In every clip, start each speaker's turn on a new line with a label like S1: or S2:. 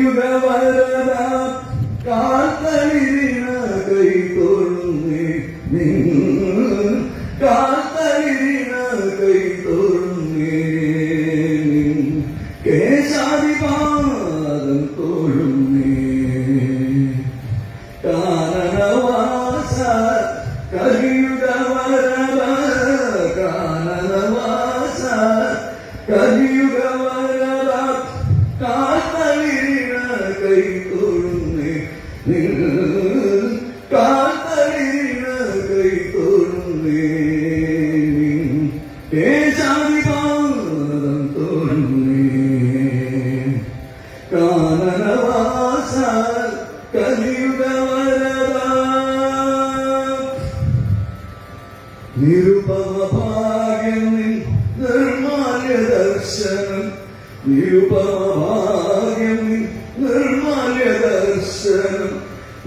S1: കലിയുഗ വരദ കാത്തലിരിന കൈ തോഴുന്നേ നിൻ കാത്തലിരിന കൈ തോഴുന്നേ നിൻ കേശാദിപാദം തോഴുന്നേ കാനനവാസ കലിയുഗ വരദ കാനനവാസ കൈ തോഴുന്നേ കാത്തലിരിന കൈ തോഴുന്നേ കേശാദിപാദം തോഴുന്നേ കാനനവാസ കലിയുഗ വരദ നിരുപമ ഭാഗ്യം നിൻ നിർമാല്യ ദർശനം നിരുപമ ഭാഗ്യം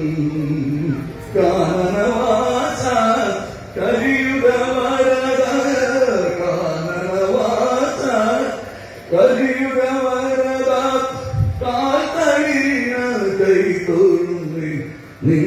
S1: വരും കാനനവാസ കലിയുഗ വരദ കാനനവാസ കലിയുഗ വരദ കാത്തടിന കൈ തോഴുന്നേ നിൻ